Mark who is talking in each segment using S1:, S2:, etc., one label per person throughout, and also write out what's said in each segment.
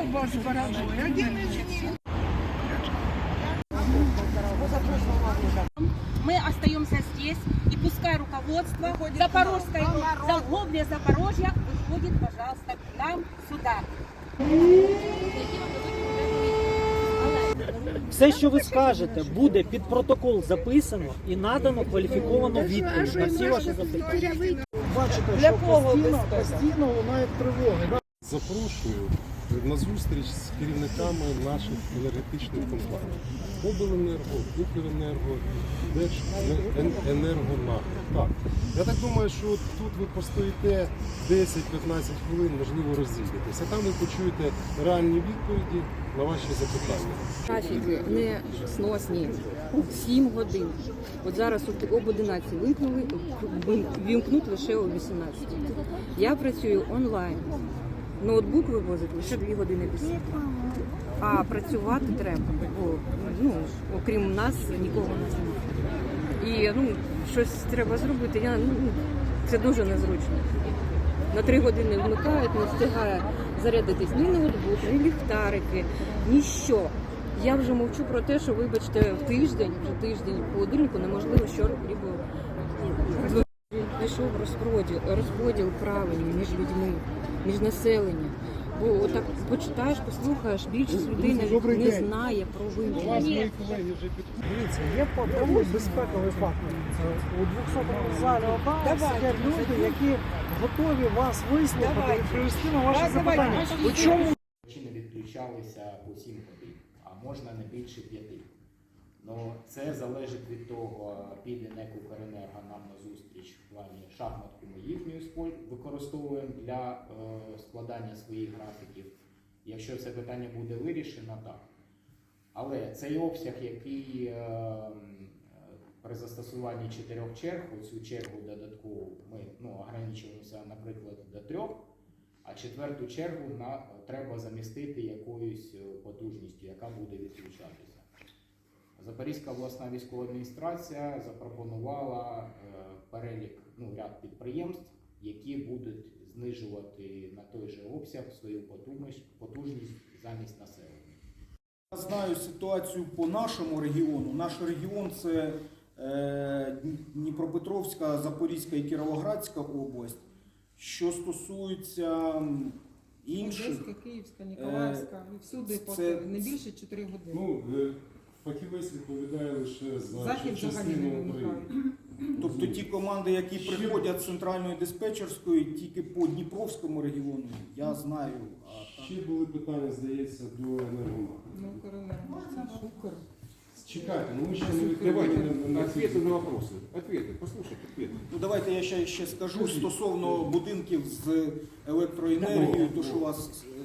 S1: О, Боже, дорогой, один из них.
S2: Мы остаемся здесь, и пускай руководство Запорожской, Заглобля Запорожья выходит, пожалуйста, к нам сюда.
S3: Все, що ви скажете, буде під протокол записано і надано кваліфіковану відповідь на всі ваші запитання. Бачите, що постійно, постійно лунають тривоги.
S4: Запрошую на зустріч з керівниками наших енергетичних компаній. Обленерго, Укренерго, Держенергонагляд. Так. Я так думаю, що тут ви постоїте 10-15 хвилин, можливо, розійдетесь. Там ви почуєте реальні відповіді на ваші запитання.
S5: Графіки не сносні. 7 годин. От зараз об 11 вимкнули, вімкнуть лише о 18. Я працюю онлайн. Ноутбук вивозить лише 2 години після. А працювати треба, бо ну, окрім нас нікого нас немає. І ну, щось треба зробити. Я, ну, це дуже незручно. На три години вмикають, не встигає зарядитись ні ноутбук, ні ліхтарики, ніщо. Я вже мовчу про те, що, вибачте, в тиждень, вже тиждень в холодильнику неможливо що-либо. Пішов розподіл, розподіл правильний між людьми, між населенням. Бо отак почитаєш, послухаєш, більшість людей навіть не знає про вимкнення.
S3: Дивіться, є окремий безпековий фактор. У 200 залі ОДА сидять люди, які готові вас вислухати і відповісти на ваші запитання. У чому
S6: Чи не відключалися по 7 годин, а можна не більше 5. Ну, це залежить від того, піде НЕК «Укренерго» нам на зустріч в плані шахматку ми їхню використовуємо для е, складання своїх графіків. Якщо це питання буде вирішено, так. Але цей обсяг, який е, при застосуванні чотирьох черг, оцю чергу додаткову ми ну, ограничуємося, наприклад, до трьох, а четверту чергу на, треба замістити якоюсь е, потужністю, яка буде відключатися. Запорізька обласна військова адміністрація запропонувала е, перелік ну, ряд підприємств, які будуть знижувати на той же обсяг свою потужність, потужність замість населення.
S7: Я знаю ситуацію по нашому регіону. Наш регіон це е, Дніпропетровська, Запорізька і Кіровоградська область. Що стосується інших,
S8: Одеська, Київська, Ніколаївська, і всюди по
S7: це-
S8: не більше 4 години.
S4: Ну, е, фахівець відповідає лише за
S8: Захід взагалі не
S4: частину України.
S8: вимикають.
S7: тобто ті команди, які
S4: Ще-
S7: приходять з центральної диспетчерської, тільки по Дніпровському регіону, я знаю. А так-
S4: Ще були питання, здається, до енергоману.
S8: Ну, Укренерго, це ж Укр.
S4: Чекайте, ну ми ще не
S9: Давайте
S4: відповіли на
S9: ответы на вопросы. Ответы, послушайте ответы.
S7: Ну давайте я ще, ще скажу стосовно будинків з електроенергією, то що у вас е,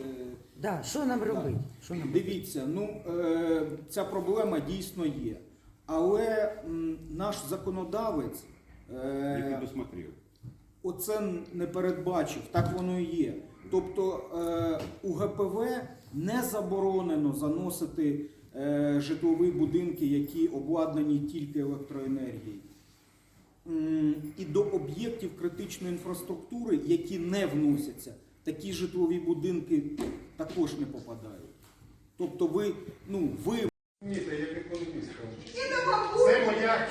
S1: Да, що нам робити? Що нам робити?
S7: Дивіться, ну е, ця проблема дійсно є. Але м, наш законодавець е,
S9: предусмотрел.
S7: оце не передбачив, так воно і є. Тобто е, у ГПВ не заборонено заносити е, житлові будинки, які обладнані тільки електроенергією. М, І до об'єктів критичної інфраструктури, які не вносяться, такі житлові будинки також не попадають. Тобто ви, ну, ви
S4: Ні, це як економіст. Це моя